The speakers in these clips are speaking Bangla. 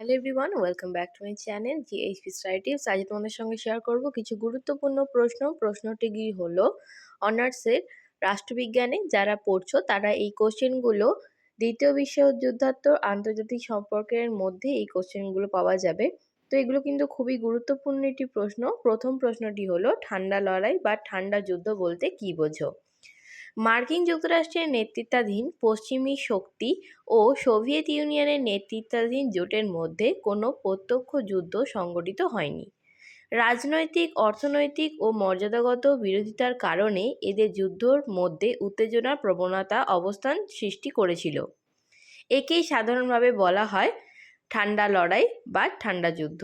Hello everyone welcome back to my channel GHP study tips আজ তোমাদের সঙ্গে শেয়ার করব কিছু গুরুত্বপূর্ণ প্রশ্ন। প্রশ্নটি হলো? অনার্সের রাষ্ট্রবিজ্ঞানে যারা পড়ছো, তারা এই কোশ্চেনগুলো দ্বিতীয় বিশ্বযুদ্ধাত্তর আন্তর্জাতিক সম্পর্কের মধ্যে এই কোশ্চেনগুলো পাওয়া যাবে। তো এগুলো কিন্তু খুবই গুরুত্বপূর্ণ একটি প্রশ্ন। প্রথম প্রশ্নটি হলো, ঠান্ডা লড়াই বা ঠান্ডা যুদ্ধ বলতে কী বোঝো? মার্কিন যুক্তরাষ্ট্রের নেতৃত্বাধীন পশ্চিমী শক্তি ও সোভিয়েত ইউনিয়নের নেতৃত্বাধীন জোটের মধ্যে কোনো প্রত্যক্ষ যুদ্ধ সংগঠিত হয়নি। রাজনৈতিক, অর্থনৈতিক ও মর্যাদাগত বিরোধিতার কারণে এদের যুদ্ধর মধ্যে উত্তেজনার প্রবণতা অবস্থান সৃষ্টি করেছিল। একেই সাধারণভাবে বলা হয় ঠান্ডা লড়াই বা ঠান্ডা যুদ্ধ।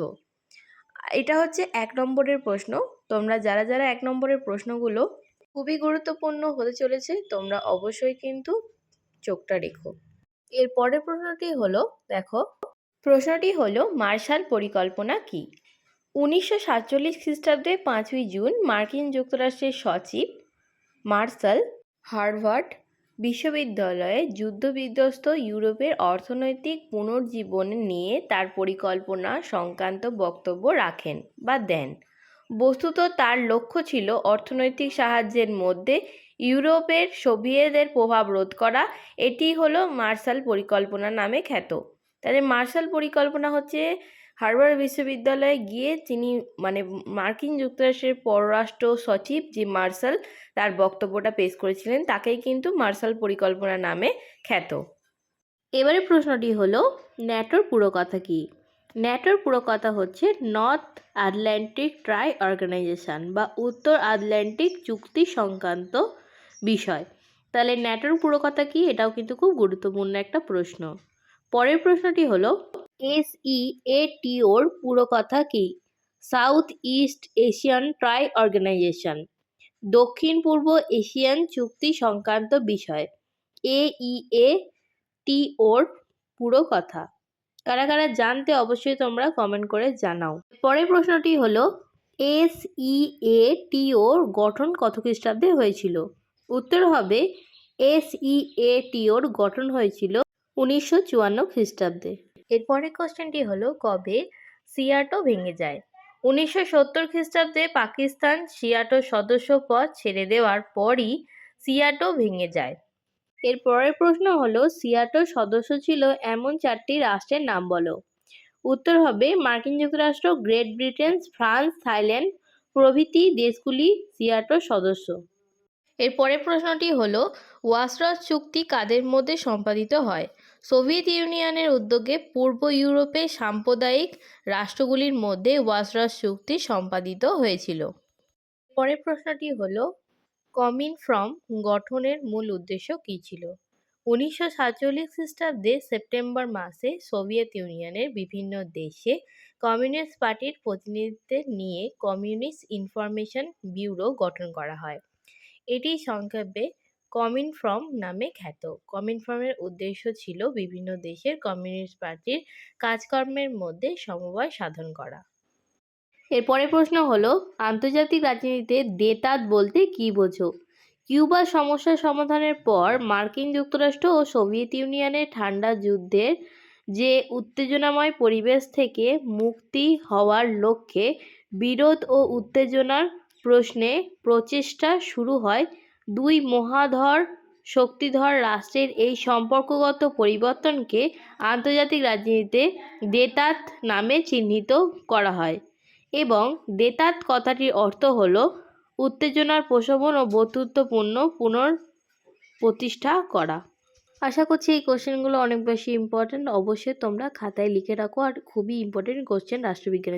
এটা হচ্ছে এক নম্বরের প্রশ্ন। তোমরা যারা যারা এক নম্বরের প্রশ্নগুলো খুবই গুরুত্বপূর্ণ হতে চলেছে, তোমরা অবশ্যই কিন্তু চোখটা রেখো। এর পরের প্রশ্নটি হলো, দেখো, প্রশ্নটি হলো, মার্শাল পরিকল্পনা কি? উনিশশো সাতচল্লিশ খ্রিস্টাব্দে পাঁচই জুন মার্কিন যুক্তরাষ্ট্রের সচিব মার্শাল হার্ভার্ড বিশ্ববিদ্যালয়ে যুদ্ধবিধ্বস্ত ইউরোপের অর্থনৈতিক পুনর্জীবন নিয়ে তার পরিকল্পনা সংক্রান্ত বক্তব্য রাখেন বা দেন। বস্তুত তার লক্ষ্য ছিল অর্থনৈতিক সাহায্যের মধ্যে ইউরোপের সোভিয়েতদের প্রভাব রোধ করা। এটি হলো মার্শাল পরিকল্পনা নামে খ্যাত। তাহলে মার্শাল পরিকল্পনা হচ্ছে হার্ভার্ড বিশ্ববিদ্যালয়ে গিয়ে তিনি মানে মার্কিন যুক্তরাষ্ট্রের পররাষ্ট্র সচিব যে মার্শাল তার বক্তব্যটা পেশ করেছিলেন, তাকেই কিন্তু মার্শাল পরিকল্পনা নামে খ্যাত। এবারে প্রশ্নটি হলো, ন্যাটোর পুরো কথা কী? ন্যাটোর পুরো কথা হচ্ছে নর্থ আটলান্টিক ট্রাই অর্গানাইজেশান বা উত্তর আটলান্টিক চুক্তি সংক্রান্ত বিষয়। তাহলে ন্যাটোর পুরো কথা কি? এটাও কিন্তু খুব গুরুত্বপূর্ণ একটা প্রশ্ন। পরের প্রশ্নটি হলো, এস ই এ টিওর পুরো কথা কি? South east Asian treaty organization. দক্ষিণ পূর্ব এশিয়ান চুক্তি সংক্রান্ত বিষয়। এ ই এ টি ওর পুরো কথা। কারা কারা জানতে অবশ্যই তোমরা কমেন্ট করে জানাও। পরের প্রশ্নটি হলো, এস ই এ টি ওর গঠন কত খ্রিস্টাব্দে হয়েছিল? উত্তর হবে, এস ই এ টি ওর গঠন হয়েছিল উনিশশো চুয়ান্ন খ্রিস্টাব্দে। এরপরের কোশ্চেনটি হলো, কবে সিয়াটো ভেঙে যায়? উনিশশো সত্তর খ্রিস্টাব্দে পাকিস্তান সিয়াটো সদস্য পদ ছেড়ে দেওয়ার পরই সিয়াটো ভেঙে যায়। এর পরের প্রশ্ন হলো সিয়াটো সদস্য ছিল এমন চারটি রাষ্ট্রের নাম বলো। উত্তর হবে, মার্কিন যুক্তরাষ্ট্র, গ্রেট ব্রিটেন, ফ্রান্স, থাইল্যান্ড, প্রভৃতি দেশগুলি সিয়াটোর সদস্য। এর পরের প্রশ্নটি হলো, ওয়াসরস চুক্তি কাদের মধ্যে সম্পাদিত হয়? সোভিয়েত ইউনিয়নের উদ্যোগে পূর্ব ইউরোপে সাম্প্রদায়িক রাষ্ট্রগুলির মধ্যে ওয়াসরস চুক্তি সম্পাদিত হয়েছিল। পরের প্রশ্নটি হলো কমিন ফ্রম গঠনের মূল উদ্দেশ্য কী ছিল? উনিশশো সাতচল্লিশ খ্রিস্টাব্দে সেপ্টেম্বর মাসে সোভিয়েত ইউনিয়নের বিভিন্ন দেশে কমিউনিস্ট পার্টির প্রতিনিধিত্বের নিয়ে কমিউনিস্ট ইনফরমেশন ব্যুরো গঠন করা হয়। এটি সংক্ষেপে কমিন ফ্রম নামে খ্যাত। কমিন ফ্রমের উদ্দেশ্য ছিল বিভিন্ন দেশের কমিউনিস্ট পার্টির কাজকর্মের মধ্যে সমবায় সাধন করা। এরপরের প্রশ্ন হলো, আন্তর্জাতিক রাজনীতিতে দেতাত বলতে কী বোঝো? কিউবা সমস্যা সমাধানের পর মার্কিন যুক্তরাষ্ট্র ও সোভিয়েত ইউনিয়নের ঠান্ডা যুদ্ধের যে উত্তেজনাময় পরিবেশ থেকে মুক্তি হওয়ার লক্ষ্যে বিরোধ ও উত্তেজনার প্রশ্নে প্রচেষ্টা শুরু হয়, দুই মহাধর শক্তিধর রাষ্ট্রের এই সম্পর্কগত পরিবর্তনকে আন্তর্জাতিক রাজনীতিতে দেতাত নামে চিহ্নিত করা হয়। এবং দেতাত কথাটির অর্থ হল উত্তেজনার প্রশমন ও বন্ধুত্বপূর্ণ পুনর প্রতিষ্ঠা করা। আশা করছি এই কোশ্চেনগুলো অনেক বেশি ইম্পর্ট্যান্ট অবশ্যই তোমরা খাতায় লিখে রাখো আর খুবই ইম্পর্টেন্ট কোশ্চেন রাষ্ট্রবিজ্ঞানের